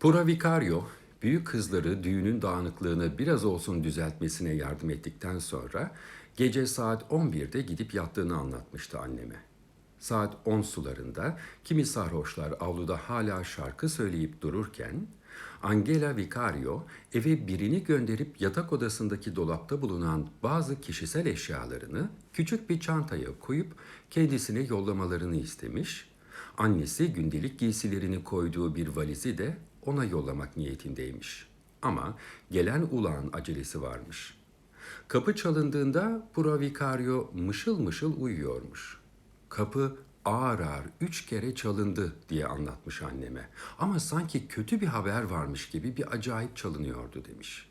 Pura Vicario, büyük kızları düğünün dağınıklığını biraz olsun düzeltmesine yardım ettikten sonra gece saat 11'de gidip yattığını anlatmıştı anneme. Saat 10 sularında kimi sarhoşlar avluda hala şarkı söyleyip dururken Angela Vicario eve birini gönderip yatak odasındaki dolapta bulunan bazı kişisel eşyalarını küçük bir çantaya koyup kendisine yollamalarını istemiş. Annesi gündelik giysilerini koyduğu bir valizi de ona yollamak niyetindeymiş. Ama gelen ulağın acelesi varmış. Kapı çalındığında Pura Vicario mışıl mışıl uyuyormuş. Kapı ağır ağır üç kere çalındı diye anlatmış anneme. Ama sanki kötü bir haber varmış gibi bir acayip çalınıyordu demiş.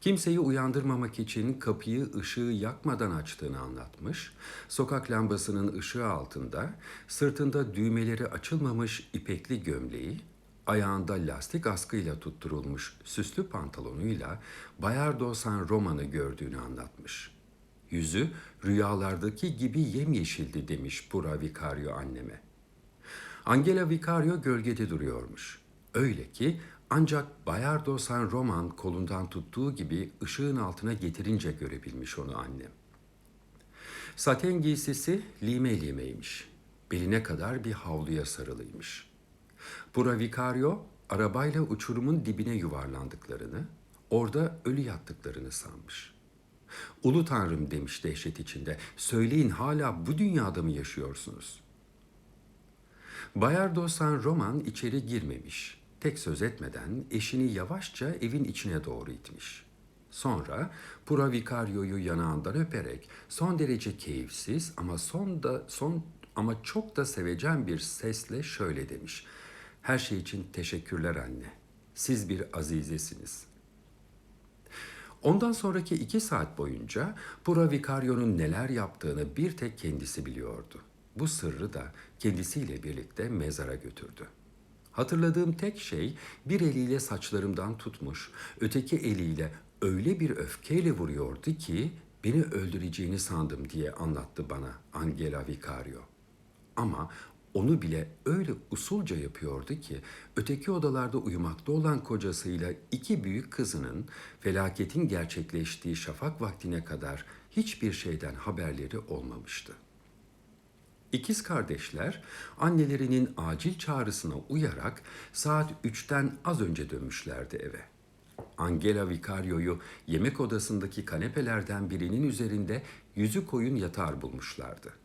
Kimseyi uyandırmamak için kapıyı ışığı yakmadan açtığını anlatmış. Sokak lambasının ışığı altında sırtında düğmeleri açılmamış ipekli gömleği, ayağında lastik askıyla tutturulmuş süslü pantolonuyla Bayardo San Roman'ı gördüğünü anlatmış. Yüzü rüyalardaki gibi yemyeşildi demiş Pura Vicario anneme. Angela Vicario gölgede duruyormuş. Öyle ki ancak Bayardo San Roman kolundan tuttuğu gibi ışığın altına getirince görebilmiş onu annem. Saten giysisi lime limeymiş. Beline kadar bir havluya sarılıymış. Pura Vicario arabayla uçurumun dibine yuvarlandıklarını, orada ölü yattıklarını sanmış. Ulu Tanrım demiş dehşet içinde. Söyleyin hala bu dünyada mı yaşıyorsunuz? Bayardo San Roman içeri girmemiş. Tek söz etmeden eşini yavaşça evin içine doğru itmiş. Sonra Pura Vicario'yu yanağından öperek son derece keyifsiz ama son da son ama çok da sevecen bir sesle şöyle demiş. Her şey için teşekkürler anne. Siz bir azizesiniz.'' Ondan sonraki iki saat boyunca Pura Vicario'nun neler yaptığını bir tek kendisi biliyordu. Bu sırrı da kendisiyle birlikte mezara götürdü. Hatırladığım tek şey bir eliyle saçlarımdan tutmuş, öteki eliyle öyle bir öfkeyle vuruyordu ki beni öldüreceğini sandım diye anlattı bana Angela Vicario. Ama onu bile öyle usulca yapıyordu ki öteki odalarda uyumakta olan kocasıyla iki büyük kızının felaketin gerçekleştiği şafak vaktine kadar hiçbir şeyden haberleri olmamıştı. İkiz kardeşler annelerinin acil çağrısına uyarak saat üçten az önce dönmüşlerdi eve. Angela Vicario'yu yemek odasındaki kanepelerden birinin üzerinde yüzü koyun yatar bulmuşlardı.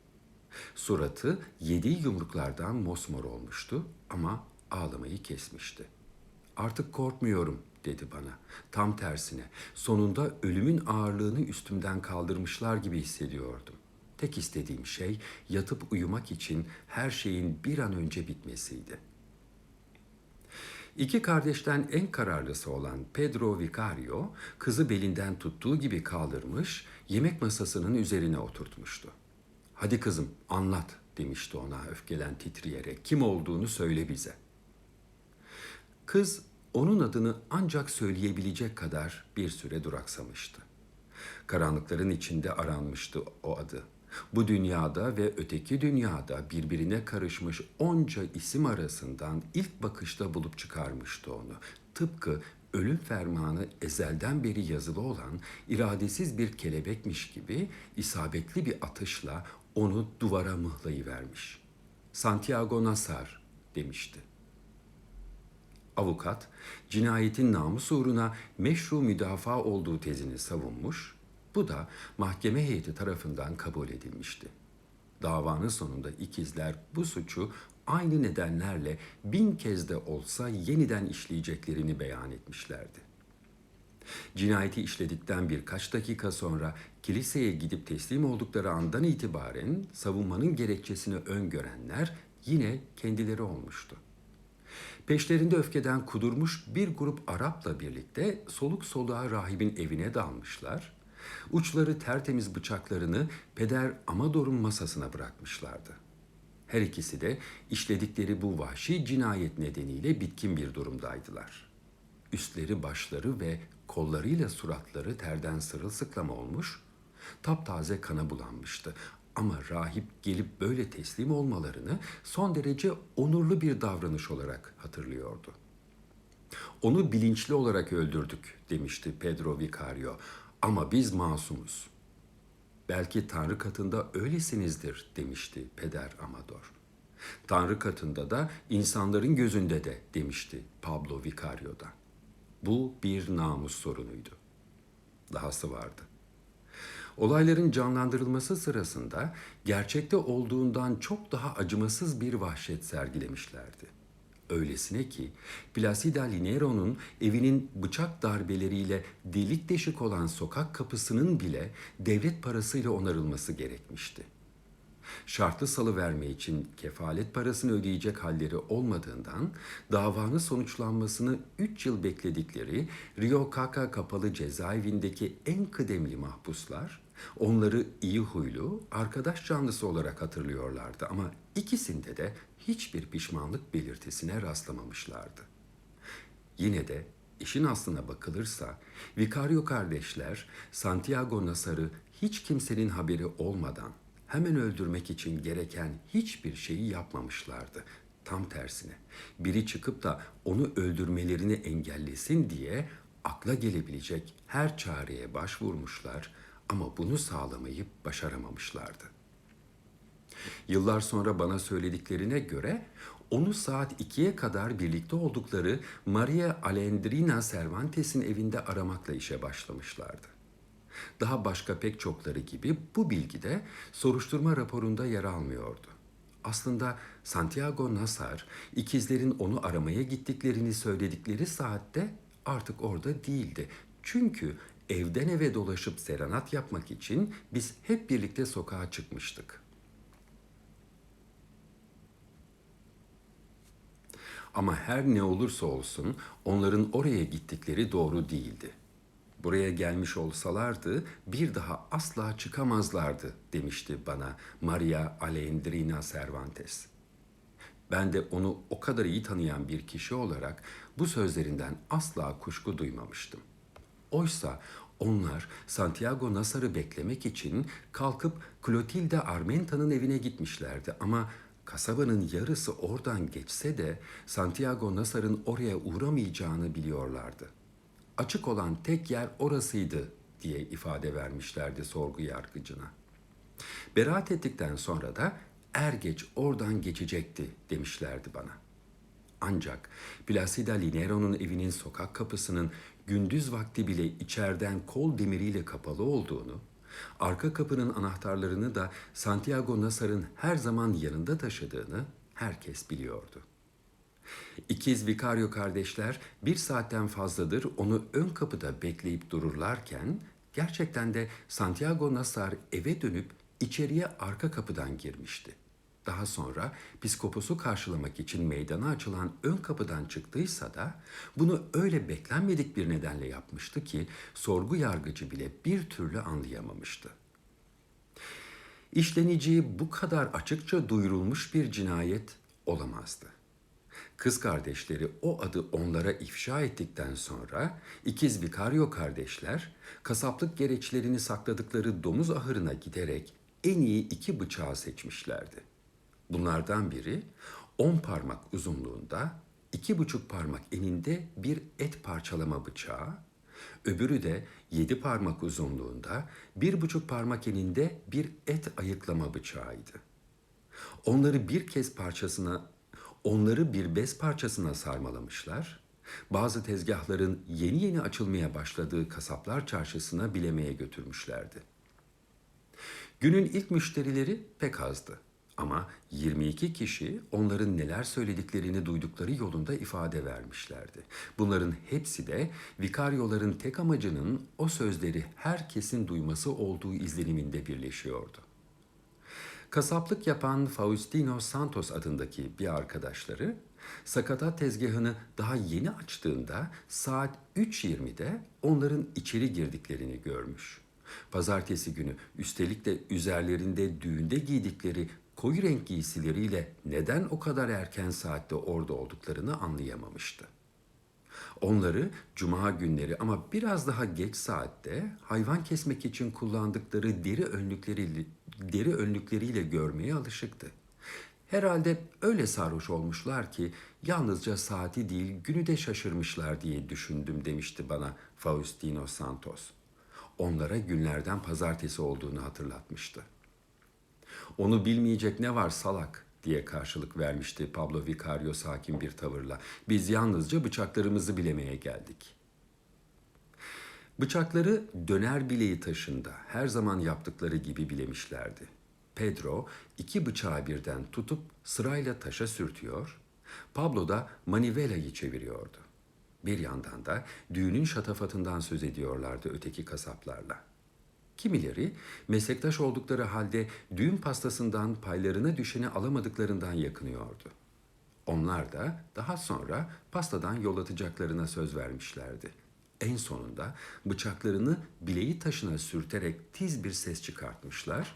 Suratı yediği yumruklardan mosmor olmuştu ama ağlamayı kesmişti. Artık korkmuyorum dedi bana. Tam tersine sonunda ölümün ağırlığını üstümden kaldırmışlar gibi hissediyordum. Tek istediğim şey yatıp uyumak için her şeyin bir an önce bitmesiydi. İki kardeşten en kararlısı olan Pedro Vicario, kızı belinden tuttuğu gibi kaldırmış, yemek masasının üzerine oturtmuştu. Hadi kızım anlat demişti ona öfkelen titreyerek. Kim olduğunu söyle bize. Kız onun adını ancak söyleyebilecek kadar bir süre duraksamıştı. Karanlıkların içinde aranmıştı o adı. Bu dünyada ve öteki dünyada birbirine karışmış onca isim arasından ilk bakışta bulup çıkarmıştı onu. Tıpkı ölüm fermanı ezelden beri yazılı olan iradesiz bir kelebekmiş gibi isabetli bir atışla onu duvara mıhlayıvermiş. Santiago Nasar demişti. Avukat, cinayetin namus uğruna meşru müdafaa olduğu tezini savunmuş, bu da mahkeme heyeti tarafından kabul edilmişti. Davanın sonunda ikizler bu suçu aynı nedenlerle bin kez de olsa yeniden işleyeceklerini beyan etmişlerdi. Cinayeti işledikten birkaç dakika sonra kiliseye gidip teslim oldukları andan itibaren savunmanın gerekçesini öngörenler yine kendileri olmuştu. Peşlerinde öfkeden kudurmuş bir grup Arap'la birlikte soluk soluğa rahibin evine dalmışlar. Uçları tertemiz bıçaklarını peder Amador'un masasına bırakmışlardı. Her ikisi de işledikleri bu vahşi cinayet nedeniyle bitkin bir durumdaydılar. Üstleri, başları ve kollarıyla suratları terden sırılsıklam olmuş, taptaze kana bulanmıştı. Ama rahip gelip böyle teslim olmalarını son derece onurlu bir davranış olarak hatırlıyordu. Onu bilinçli olarak öldürdük demişti Pedro Vicario. Ama biz masumuz. Belki Tanrı katında öylesinizdir demişti Peder Amador. Tanrı katında da insanların gözünde de demişti Pablo Vicario'da. Bu bir namus sorunuydu. Dahası vardı. Olayların canlandırılması sırasında gerçekte olduğundan çok daha acımasız bir vahşet sergilemişlerdi. Öylesine ki Placida Linero'nun evinin bıçak darbeleriyle delik deşik olan sokak kapısının bile devlet parasıyla onarılması gerekmişti. Şartlı salı verme için kefalet parasını ödeyecek halleri olmadığından davanın sonuçlanmasını 3 yıl bekledikleri Rio Kaka kapalı cezaevindeki en kıdemli mahpuslar onları iyi huylu, arkadaş canlısı olarak hatırlıyorlardı ama ikisinde de hiçbir pişmanlık belirtisine rastlamamışlardı. Yine de işin aslına bakılırsa Vicario kardeşler Santiago Nasar'ı hiç kimsenin haberi olmadan hemen öldürmek için gereken hiçbir şeyi yapmamışlardı. Tam tersine biri çıkıp da onu öldürmelerini engellesin diye akla gelebilecek her çareye başvurmuşlar ama bunu sağlamayıp başaramamışlardı. Yıllar sonra bana söylediklerine göre onu saat 2'ye kadar birlikte oldukları Maria Alendrina Cervantes'in evinde aramakla işe başlamışlardı. Daha başka pek çokları gibi bu bilgi de soruşturma raporunda yer almıyordu. Aslında Santiago Nasar ikizlerin onu aramaya gittiklerini söyledikleri saatte artık orada değildi. Çünkü evden eve dolaşıp serenat yapmak için biz hep birlikte sokağa çıkmıştık. Ama her ne olursa olsun onların oraya gittikleri doğru değildi. Buraya gelmiş olsalardı bir daha asla çıkamazlardı demişti bana Maria Alendrina Cervantes. Ben de onu o kadar iyi tanıyan bir kişi olarak bu sözlerinden asla kuşku duymamıştım. Oysa onlar Santiago Nasar'ı beklemek için kalkıp Clotilde Armenta'nın evine gitmişlerdi ama kasabanın yarısı oradan geçse de Santiago Nasar'ın oraya uğramayacağını biliyorlardı. Açık olan tek yer orasıydı diye ifade vermişlerdi sorgu yargıcına. Beraat ettikten sonra da er geç oradan geçecekti demişlerdi bana. Ancak Placida Linero'nun evinin sokak kapısının gündüz vakti bile içeriden kol demiriyle kapalı olduğunu, arka kapının anahtarlarını da Santiago Nasar'ın her zaman yanında taşıdığını herkes biliyordu. İkiz Vicario kardeşler bir saatten fazladır onu ön kapıda bekleyip dururlarken gerçekten de Santiago Nasar eve dönüp içeriye arka kapıdan girmişti. Daha sonra piskoposu karşılamak için meydana açılan ön kapıdan çıktıysa da bunu öyle beklenmedik bir nedenle yapmıştı ki sorgu yargıcı bile bir türlü anlayamamıştı. İşleneceği bu kadar açıkça duyurulmuş bir cinayet olamazdı. Kız kardeşleri o adı onlara ifşa ettikten sonra ikiz Vicario kardeşler kasaplık gereçlerini sakladıkları domuz ahırına giderek en iyi iki bıçağı seçmişlerdi. Bunlardan biri on parmak uzunluğunda, iki buçuk parmak eninde bir et parçalama bıçağı, öbürü de yedi parmak uzunluğunda, bir buçuk parmak eninde bir et ayıklama bıçağıydı. Onları bir kez parçasına, onları bir bez parçasına sarmalamışlar, bazı tezgahların yeni yeni açılmaya başladığı kasaplar çarşısına bilemeye götürmüşlerdi. Günün ilk müşterileri pek azdı. Ama 22 kişi onların neler söylediklerini duydukları yolunda ifade vermişlerdi. Bunların hepsi de vikaryoların tek amacının o sözleri herkesin duyması olduğu izleniminde birleşiyordu. Kasaplık yapan Faustino Santos adındaki bir arkadaşları sakatat tezgahını daha yeni açtığında saat 3.20'de onların içeri girdiklerini görmüş. Pazartesi günü üstelik de üzerlerinde düğünde giydikleri koyu renk giysileriyle neden o kadar erken saatte orada olduklarını anlayamamıştı. Onları cuma günleri ama biraz daha geç saatte hayvan kesmek için kullandıkları deri önlükleriyle, deri önlükleriyle görmeye alışıktı. Herhalde öyle sarhoş olmuşlar ki yalnızca saati değil günü de şaşırmışlar diye düşündüm demişti bana Faustino Santos. Onlara günlerden pazartesi olduğunu hatırlatmıştı. Onu bilmeyecek ne var salak diye karşılık vermişti Pablo Vicario sakin bir tavırla. Biz yalnızca bıçaklarımızı bilemeye geldik. Bıçakları döner bileği taşında her zaman yaptıkları gibi bilemişlerdi. Pedro iki bıçağı birden tutup sırayla taşa sürtüyor, Pablo da manivelayı çeviriyordu. Bir yandan da düğünün şatafatından söz ediyorlardı öteki kasaplarla. Kimileri meslektaş oldukları halde düğün pastasından paylarına düşeni alamadıklarından yakınıyordu. Onlar da daha sonra pastadan yol atacaklarına söz vermişlerdi. En sonunda bıçaklarını bileği taşına sürterek tiz bir ses çıkartmışlar.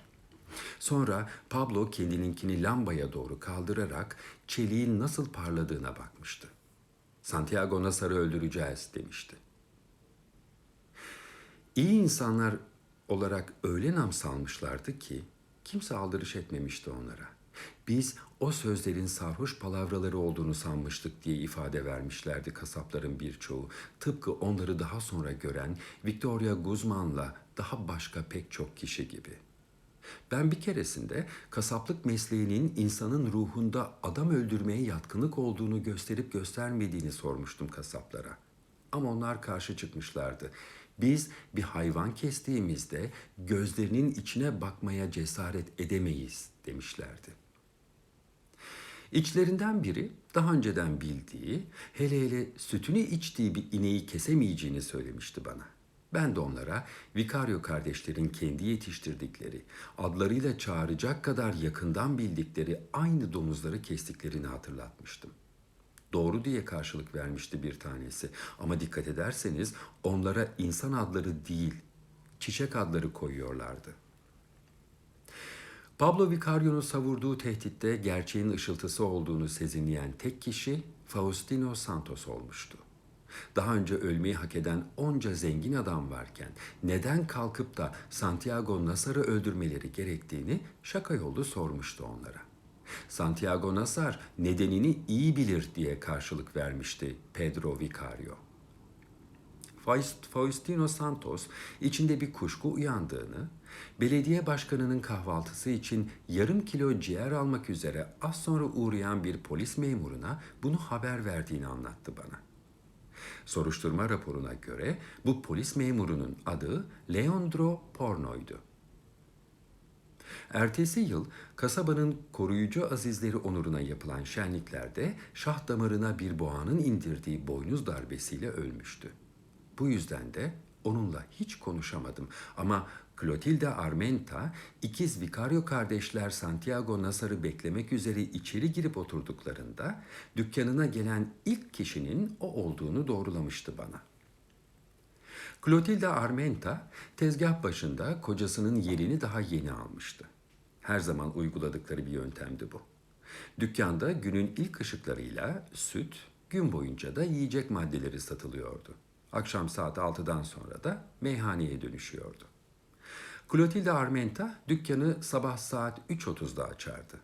Sonra Pablo kendininkini lambaya doğru kaldırarak çeliğin nasıl parladığına bakmıştı. Santiago Nasar'ı öldüreceğiz demişti. İyi insanlar olarak öyle nam salmışlardı ki kimse aldırış etmemişti onlara. Biz o sözlerin sarhoş palavraları olduğunu sanmıştık diye ifade vermişlerdi kasapların birçoğu. Tıpkı onları daha sonra gören Victoria Guzman'la daha başka pek çok kişi gibi. Ben bir keresinde kasaplık mesleğinin insanın ruhunda adam öldürmeye yatkınlık olduğunu gösterip göstermediğini sormuştum kasaplara. Ama onlar karşı çıkmışlardı. Biz bir hayvan kestiğimizde gözlerinin içine bakmaya cesaret edemeyiz demişlerdi. İçlerinden biri daha önceden bildiği, hele hele sütünü içtiği bir ineği kesemeyeceğini söylemişti bana. Ben de onlara Vicario kardeşlerin kendi yetiştirdikleri, adlarıyla çağıracak kadar yakından bildikleri aynı domuzları kestiklerini hatırlatmıştım. Doğru diye karşılık vermişti bir tanesi. Ama dikkat ederseniz onlara insan adları değil, çiçek adları koyuyorlardı. Pablo Vicario'nun savurduğu tehditte gerçeğin ışıltısı olduğunu sezinleyen tek kişi Faustino Santos olmuştu. Daha önce ölmeyi hak eden onca zengin adam varken neden kalkıp da Santiago Nasar'ı öldürmeleri gerektiğini şaka yolu sormuştu onlara. Santiago Nasar nedenini iyi bilir diye karşılık vermişti Pedro Vicario. Faustino Santos içinde bir kuşku uyandığını, belediye başkanının kahvaltısı için yarım kilo ciğer almak üzere az sonra uğrayan bir polis memuruna bunu haber verdiğini anlattı bana. Soruşturma raporuna göre bu polis memurunun adı Leandro Porno'ydu. Ertesi yıl kasabanın koruyucu azizleri onuruna yapılan şenliklerde şah damarına bir boğanın indirdiği boynuz darbesiyle ölmüştü. Bu yüzden de onunla hiç konuşamadım ama Clotilde Armenta, ikiz Vicario kardeşler Santiago Nasar'ı beklemek üzere içeri girip oturduklarında dükkanına gelen ilk kişinin o olduğunu doğrulamıştı bana. Clotilde Armenta tezgah başında kocasının yerini daha yeni almıştı. Her zaman uyguladıkları bir yöntemdi bu. Dükkanda günün ilk ışıklarıyla süt, gün boyunca da yiyecek maddeleri satılıyordu. Akşam saat 6'dan sonra da meyhaneye dönüşüyordu. Clotilde Armenta dükkanı sabah saat 3.30'da açardı.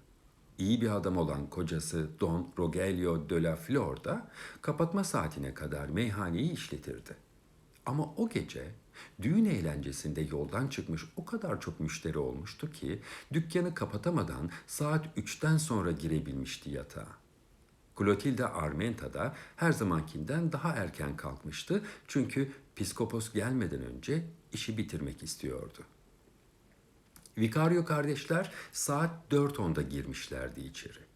İyi bir adam olan kocası Don Rogelio de la Flor da kapatma saatine kadar meyhaneyi işletirdi. Ama o gece düğün eğlencesinde yoldan çıkmış o kadar çok müşteri olmuştu ki dükkanı kapatamadan saat 3'ten sonra girebilmişti yatağa. Clotilde Armenta da her zamankinden daha erken kalkmıştı çünkü piskopos gelmeden önce işi bitirmek istiyordu. Vicario kardeşler saat 4.10'da girmişlerdi içeri.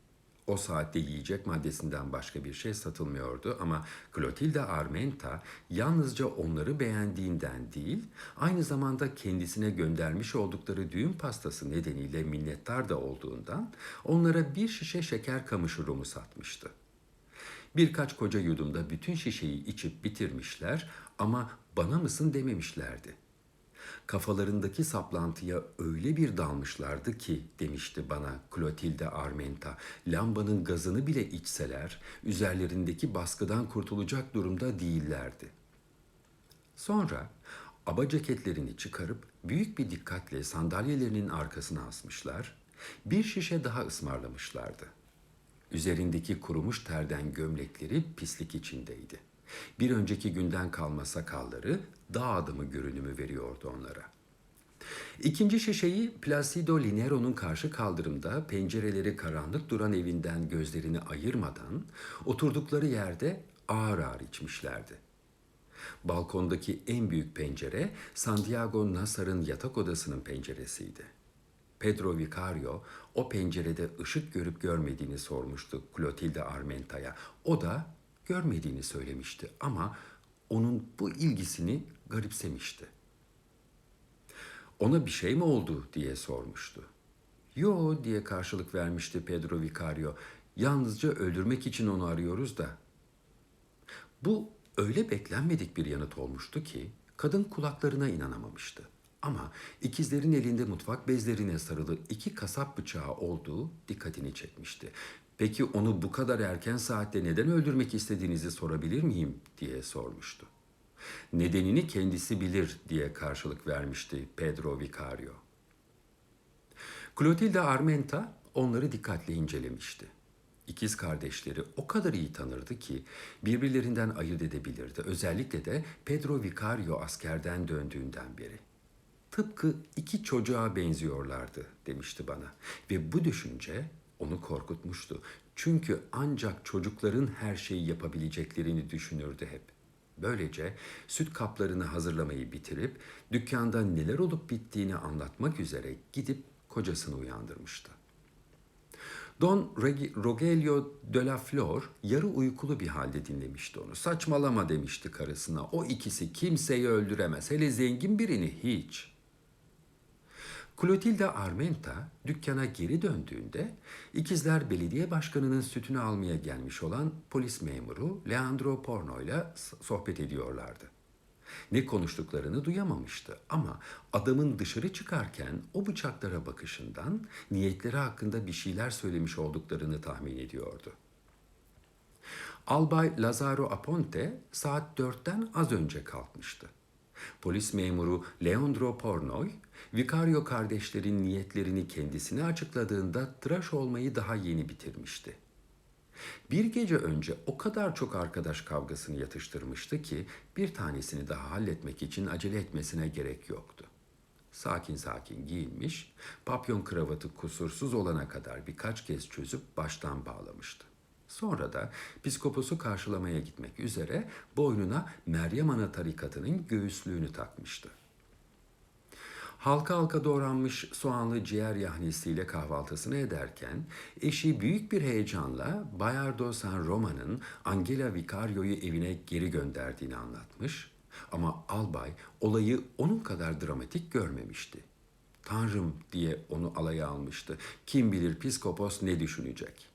O saatte yiyecek maddesinden başka bir şey satılmıyordu ama Clotilde Armenta yalnızca onları beğendiğinden değil, aynı zamanda kendisine göndermiş oldukları düğün pastası nedeniyle minnettar da olduğundan onlara bir şişe şeker kamışı rumu satmıştı. Birkaç koca yudumda bütün şişeyi içip bitirmişler ama bana mısın dememişlerdi. Kafalarındaki saplantıya öyle bir dalmışlardı ki demişti bana Clotilde Armenta, lambanın gazını bile içseler üzerlerindeki baskıdan kurtulacak durumda değillerdi. Sonra aba ceketlerini çıkarıp büyük bir dikkatle sandalyelerinin arkasına asmışlar, Bir şişe daha ısmarlamışlardı. Üzerindeki kurumuş terden gömlekleri pislik içindeydi. Bir önceki günden kalma sakalları dağ adamı görünümü veriyordu onlara. İkinci şişeyi Placido Linero'nun karşı kaldırımda pencereleri karanlık duran evinden gözlerini ayırmadan oturdukları yerde ağır ağır içmişlerdi. Balkondaki en büyük pencere Santiago Nasar'ın yatak odasının penceresiydi. Pedro Vicario o pencerede ışık görüp görmediğini sormuştu Clotilde Armenta'ya. O da görmediğini söylemişti ama onun bu ilgisini garipsemişti. Ona bir şey mi oldu diye sormuştu. Yo diye karşılık vermişti Pedro Vicario. Yalnızca öldürmek için onu arıyoruz da. Bu öyle beklenmedik bir yanıt olmuştu ki kadın kulaklarına inanamamıştı. Ama ikizlerin elinde mutfak bezlerine sarılı iki kasap bıçağı olduğu dikkatini çekmişti. Peki onu bu kadar erken saatte neden öldürmek istediğinizi sorabilir miyim diye sormuştu. Nedenini kendisi bilir diye karşılık vermişti Pedro Vicario. Clotilde Armenta onları dikkatle incelemişti. İkiz kardeşleri o kadar iyi tanırdı ki birbirlerinden ayırt edebilirdi. Özellikle de Pedro Vicario askerden döndüğünden beri. Tıpkı iki çocuğa benziyorlardı demişti bana ve bu düşünce onu korkutmuştu. Çünkü ancak çocukların her şeyi yapabileceklerini düşünürdü hep. Böylece süt kaplarını hazırlamayı bitirip dükkanda neler olup bittiğini anlatmak üzere gidip kocasını uyandırmıştı. Don Rogelio de la Flor yarı uykulu bir halde dinlemişti onu. Saçmalama demişti karısına. O ikisi kimseyi öldüremez. Hele zengin birini hiç. Clotilde Armenta dükkana geri döndüğünde ikizler belediye başkanının sütünü almaya gelmiş olan polis memuru Leandro Porno ile sohbet ediyorlardı. Ne konuştuklarını duyamamıştı ama adamın dışarı çıkarken o bıçaklara bakışından niyetleri hakkında bir şeyler söylemiş olduklarını tahmin ediyordu. Albay Lazaro Aponte saat dörtten az önce kalkmıştı. Polis memuru Leandro Pornoy, Vicario kardeşlerin niyetlerini kendisine açıkladığında tıraş olmayı daha yeni bitirmişti. Bir gece önce o kadar çok arkadaş kavgasını yatıştırmıştı ki bir tanesini daha halletmek için acele etmesine gerek yoktu. Sakin sakin giyinmiş, papyon kravatı kusursuz olana kadar birkaç kez çözüp baştan bağlamıştı. Sonra da piskoposu karşılamaya gitmek üzere boynuna Meryem Ana tarikatının göğüslüğünü takmıştı. Halka halka doğranmış soğanlı ciğer yahnisiyle kahvaltısını ederken eşi büyük bir heyecanla Bayardo San Roma'nın Angela Vicario'yu evine geri gönderdiğini anlatmış ama albay olayı onun kadar dramatik görmemişti. Tanrım diye onu alaya almıştı. Kim bilir piskopos ne düşünecek?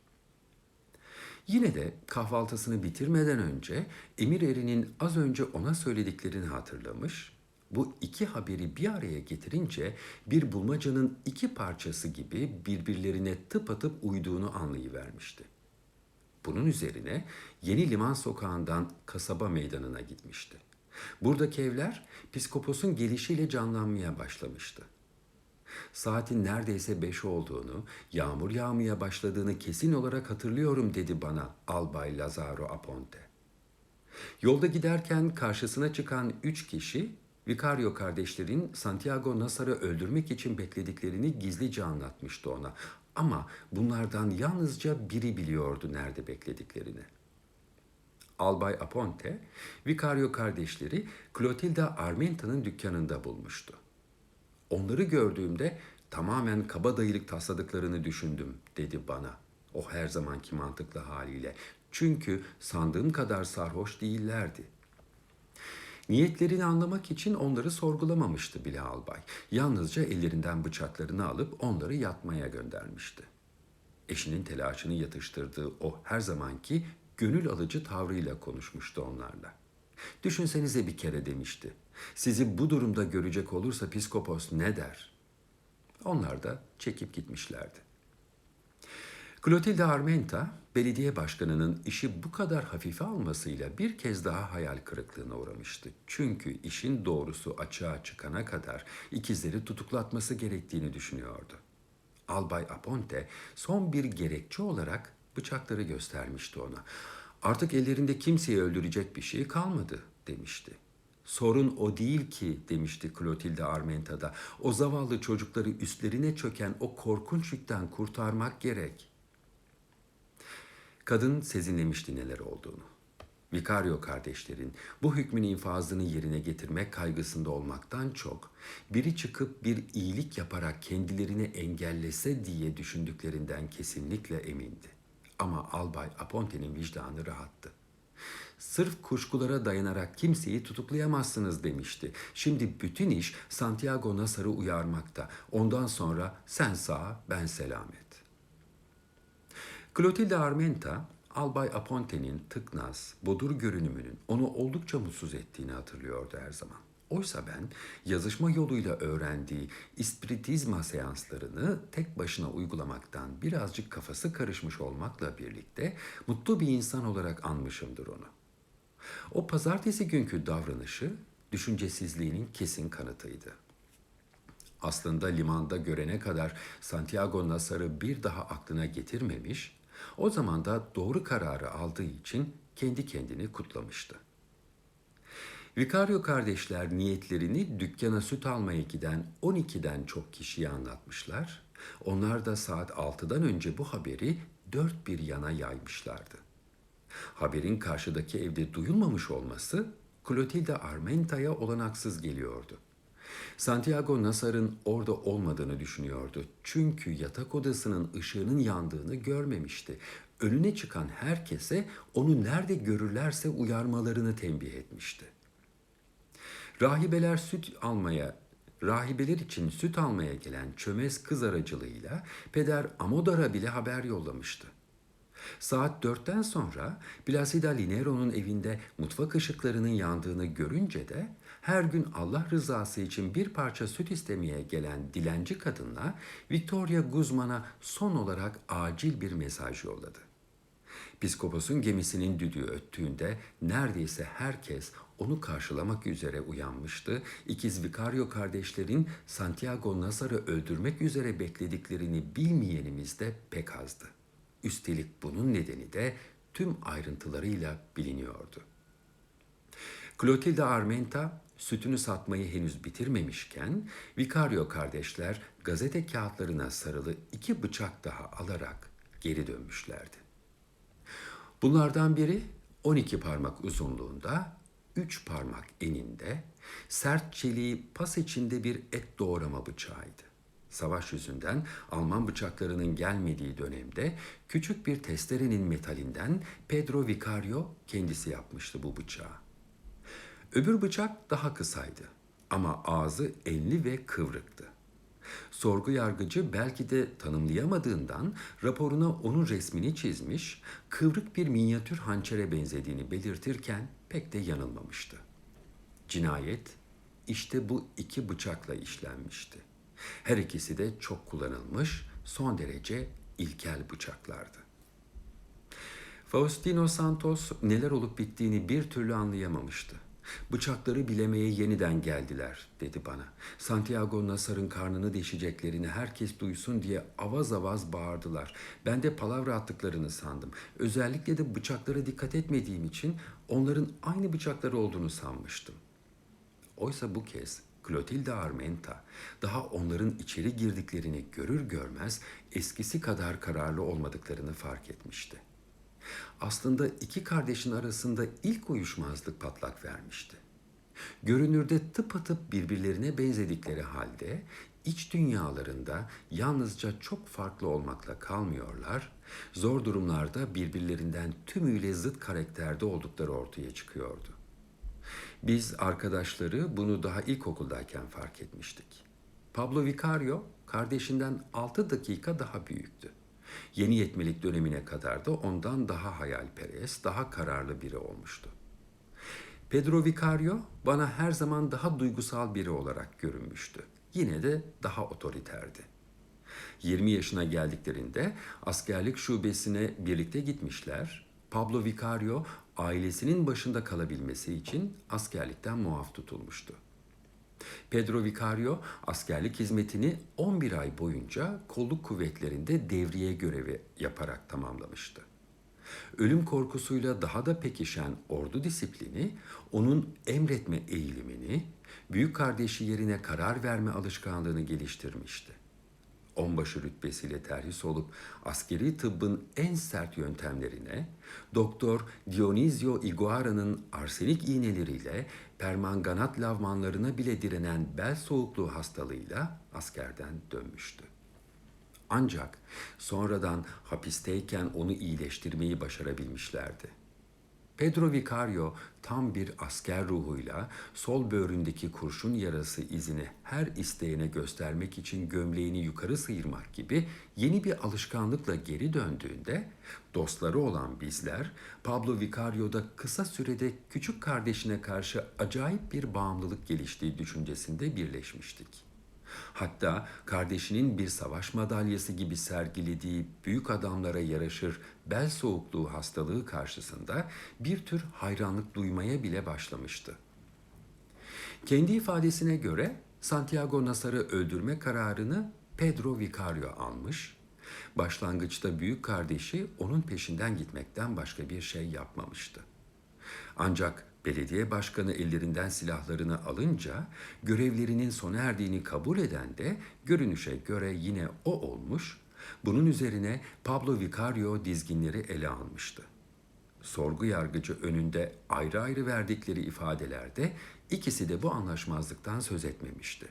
Yine de kahvaltısını bitirmeden önce Emir Eri'nin az önce ona söylediklerini hatırlamış bu iki haberi bir araya getirince bir bulmacanın iki parçası gibi birbirlerine tıpatıp uyduğunu anlayıvermişti. Bunun üzerine Yeni Liman Sokağı'ndan kasaba meydanına gitmişti. Buradaki evler piskoposun gelişiyle canlanmaya başlamıştı. Saatin neredeyse beş olduğunu, yağmur yağmaya başladığını kesin olarak hatırlıyorum dedi bana Albay Lazaro Aponte. Yolda giderken karşısına çıkan üç kişi Vicario kardeşlerin Santiago Nasar'ı öldürmek için beklediklerini gizlice anlatmıştı ona. Ama bunlardan yalnızca biri biliyordu nerede beklediklerini. Albay Aponte, Vicario kardeşleri Clotilde Armenta'nın dükkanında bulmuştu. Onları gördüğümde tamamen kabadayılık tasladıklarını düşündüm dedi bana. O her zamanki mantıklı haliyle. Çünkü sandığım kadar sarhoş değillerdi. Niyetlerini anlamak için onları sorgulamamıştı bile albay. Yalnızca ellerinden bıçaklarını alıp onları yatmaya göndermişti. Eşinin telaşını yatıştırdığı o her zamanki gönül alıcı tavrıyla konuşmuştu onlarla. Düşünsenize bir kere demişti. Sizi bu durumda görecek olursa piskopos ne der? Onlar da çekip gitmişlerdi. Clotilde Armenta, belediye başkanının işi bu kadar hafife almasıyla bir kez daha hayal kırıklığına uğramıştı. Çünkü işin doğrusu açığa çıkana kadar ikizleri tutuklatması gerektiğini düşünüyordu. Albay Aponte son bir gerekçe olarak bıçakları göstermişti ona. Artık ellerinde kimseyi öldürecek bir şey kalmadı demişti. Sorun o değil ki demişti Clotilde Armenta'da. O zavallı çocukları üstlerine çöken o korkunç yükten kurtarmak gerek. Kadın sezinlemişti neler olduğunu. Vicario kardeşlerin bu hükmün infazını yerine getirmek kaygısında olmaktan çok biri çıkıp bir iyilik yaparak kendilerini engellese diye düşündüklerinden kesinlikle emindi. Ama Albay Aponte'nin vicdanı rahattı. Sırf kuşkulara dayanarak kimseyi tutuklayamazsınız demişti. Şimdi bütün iş Santiago Nasar'ı uyarmakta. Ondan sonra sen sağ, ben selamet. Clotilde Armenta, Albay Aponte'nin tıknaz, bodur görünümünün onu oldukça mutsuz ettiğini hatırlıyordu her zaman. Oysa ben yazışma yoluyla öğrendiği ispiritizma seanslarını tek başına uygulamaktan birazcık kafası karışmış olmakla birlikte mutlu bir insan olarak anmışımdır onu. O pazartesi günkü davranışı düşüncesizliğinin kesin kanıtıydı. Aslında limanda görene kadar Santiago Nasar'ı bir daha aklına getirmemiş, o zaman da doğru kararı aldığı için kendi kendini kutlamıştı. Vicario kardeşler niyetlerini dükkana süt almaya giden 12'den çok kişiye anlatmışlar. Onlar da saat 6'dan önce bu haberi dört bir yana yaymışlardı. Haberin karşıdaki evde duyulmamış olması Clotilde Armenta'ya olanaksız geliyordu. Santiago Nasar'ın orada olmadığını düşünüyordu. Çünkü yatak odasının ışığının yandığını görmemişti. Önüne çıkan herkese onu nerede görürlerse uyarmalarını tembih etmişti. Rahibeler süt almaya, rahibeler için süt almaya gelen çömez kız aracılığıyla peder Amodar'a bile haber yollamıştı. Saat dörtten sonra Placida Linero'nun evinde mutfak ışıklarının yandığını görünce de her gün Allah rızası için bir parça süt istemeye gelen dilenci kadınla Victoria Guzman'a son olarak acil bir mesaj yolladı. Piskoposun gemisinin düdüğü öttüğünde neredeyse herkes onu karşılamak üzere uyanmıştı. İkiz Vicario kardeşlerin Santiago Nazar'ı öldürmek üzere beklediklerini bilmeyenimiz de pek azdı. Üstelik bunun nedeni de tüm ayrıntılarıyla biliniyordu. Clotilde Armenta sütünü satmayı henüz bitirmemişken Vicario kardeşler gazete kağıtlarına sarılı iki bıçak daha alarak geri dönmüşlerdi. Bunlardan biri 12 parmak uzunluğunda, 3 parmak eninde, sert çeliği pas içinde bir et doğrama bıçağıydı. Savaş yüzünden Alman bıçaklarının gelmediği dönemde küçük bir testerenin metalinden Pedro Vicario kendisi yapmıştı bu bıçağı. Öbür bıçak daha kısaydı ama ağzı enli ve kıvrıktı. Sorgu yargıcı belki de tanımlayamadığından raporuna onun resmini çizmiş, kıvrık bir minyatür hançere benzediğini belirtirken pek de yanılmamıştı. Cinayet işte bu iki bıçakla işlenmişti. Her ikisi de çok kullanılmış, son derece ilkel bıçaklardı. Faustino Santos neler olup bittiğini bir türlü anlayamamıştı. Bıçakları bilemeye yeniden geldiler dedi bana. Santiago Nasar'ın karnını deşeceklerini herkes duysun diye avaz avaz bağırdılar. Ben de palavra attıklarını sandım. Özellikle de bıçaklara dikkat etmediğim için onların aynı bıçaklar olduğunu sanmıştım. Oysa bu kez Clotilde Armenta daha onların içeri girdiklerini görür görmez eskisi kadar kararlı olmadıklarını fark etmişti. Aslında iki kardeşin arasında ilk uyuşmazlık patlak vermişti. Görünürde tıpatıp birbirlerine benzedikleri halde iç dünyalarında yalnızca çok farklı olmakla kalmıyorlar, zor durumlarda birbirlerinden tümüyle zıt karakterde oldukları ortaya çıkıyordu. Biz arkadaşları bunu daha ilkokuldayken fark etmiştik. Pablo Vicario kardeşinden 6 dakika daha büyüktü. Yeni yetmelik dönemine kadar da ondan daha hayalperest, daha kararlı biri olmuştu. Pedro Vicario bana her zaman daha duygusal biri olarak görünmüştü. Yine de daha otoriterdi. 20 yaşına geldiklerinde askerlik şubesine birlikte gitmişler. Pablo Vicario ailesinin başında kalabilmesi için askerlikten muaf tutulmuştu. Pedro Vicario askerlik hizmetini 11 ay boyunca kolluk kuvvetlerinde devriye görevi yaparak tamamlamıştı. Ölüm korkusuyla daha da pekişen ordu disiplini onun emretme eğilimini, büyük kardeşi yerine karar verme alışkanlığını geliştirmişti. Onbaşı rütbesiyle terhis olup askeri tıbbın en sert yöntemlerine, Doktor Dionisio Iguara'nın arsenik iğneleriyle permanganat lavmanlarına bile direnen bel soğukluğu hastalığıyla askerden dönmüştü. Ancak sonradan hapisteyken onu iyileştirmeyi başarabilmişlerdi. Pedro Vicario tam bir asker ruhuyla sol böğründeki kurşun yarası izini her isteyene göstermek için gömleğini yukarı sıyırmak gibi yeni bir alışkanlıkla geri döndüğünde dostları olan bizler Pablo Vicario'da kısa sürede küçük kardeşine karşı acayip bir bağımlılık geliştiği düşüncesinde birleşmiştik. Hatta kardeşinin bir savaş madalyası gibi sergilediği büyük adamlara yaraşır bel soğukluğu hastalığı karşısında bir tür hayranlık duymaya bile başlamıştı. Kendi ifadesine göre Santiago Nasar'ı öldürme kararını Pedro Vicario almış. Başlangıçta büyük kardeşi onun peşinden gitmekten başka bir şey yapmamıştı. Ancak belediye başkanı ellerinden silahlarını alınca görevlerinin sona erdiğini kabul eden de görünüşe göre yine o olmuş. Bunun üzerine Pablo Vicario dizginleri ele almıştı. Sorgu yargıcı önünde ayrı ayrı verdikleri ifadelerde ikisi de bu anlaşmazlıktan söz etmemişti.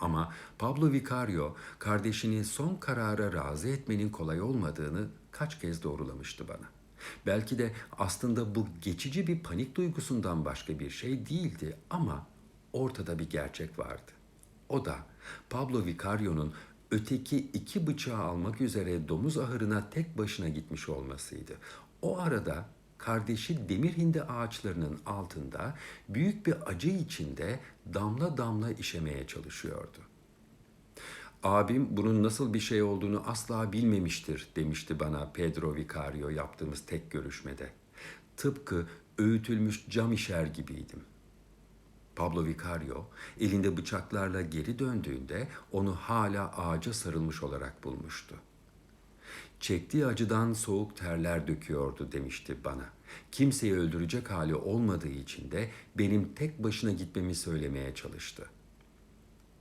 Ama Pablo Vicario kardeşini son karara razı etmenin kolay olmadığını kaç kez doğrulamıştı bana. Belki de aslında bu geçici bir panik duygusundan başka bir şey değildi ama ortada bir gerçek vardı. O da Pablo Vicario'nun öteki iki bıçağı almak üzere domuz ahırına tek başına gitmiş olmasıydı. O arada kardeşi demir hindi ağaçlarının altında büyük bir acı içinde damla damla işemeye çalışıyordu. Abim bunun nasıl bir şey olduğunu asla bilmemiştir demişti bana Pedro Vicario yaptığımız tek görüşmede. Tıpkı öğütülmüş cam işer gibiydim. Pablo Vicario elinde bıçaklarla geri döndüğünde onu hala ağaca sarılmış olarak bulmuştu. Çektiği acıdan soğuk terler döküyordu demişti bana. Kimseyi öldürecek hali olmadığı için de benim tek başına gitmemi söylemeye çalıştı.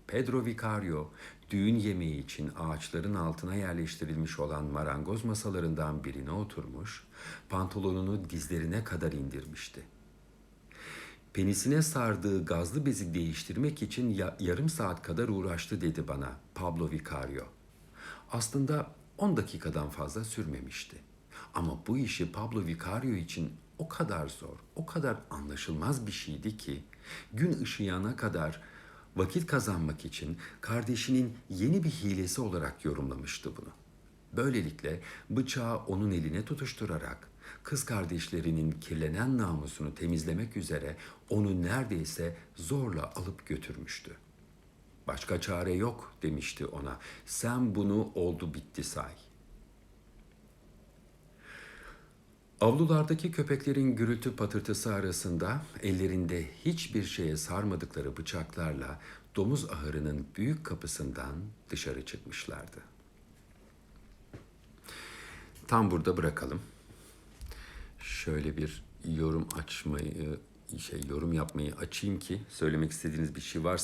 Pedro Vicario düğün yemeği için ağaçların altına yerleştirilmiş olan marangoz masalarından birine oturmuş, pantolonunu dizlerine kadar indirmişti. Penisine sardığı gazlı bezi değiştirmek için ya- yarım saat kadar uğraştı dedi bana Pablo Vicario. Aslında 10 dakikadan fazla sürmemişti. Ama bu işi Pablo Vicario için o kadar zor, o kadar anlaşılmaz bir şeydi ki gün ışıyana kadar vakit kazanmak için kardeşinin yeni bir hilesi olarak yorumlamıştı bunu. Böylelikle bıçağı onun eline tutuşturarak kız kardeşlerinin kirlenen namusunu temizlemek üzere onu neredeyse zorla alıp götürmüştü. Başka çare yok demişti ona. Sen bunu oldu bitti say. Avlulardaki köpeklerin gürültü patırtısı arasında ellerinde hiçbir şeye sarmadıkları bıçaklarla domuz ahırının büyük kapısından dışarı çıkmışlardı. Tam burada bırakalım. Şöyle bir yorum açmayı, şey yorum yapmayı açayım ki söylemek istediğiniz bir şey varsa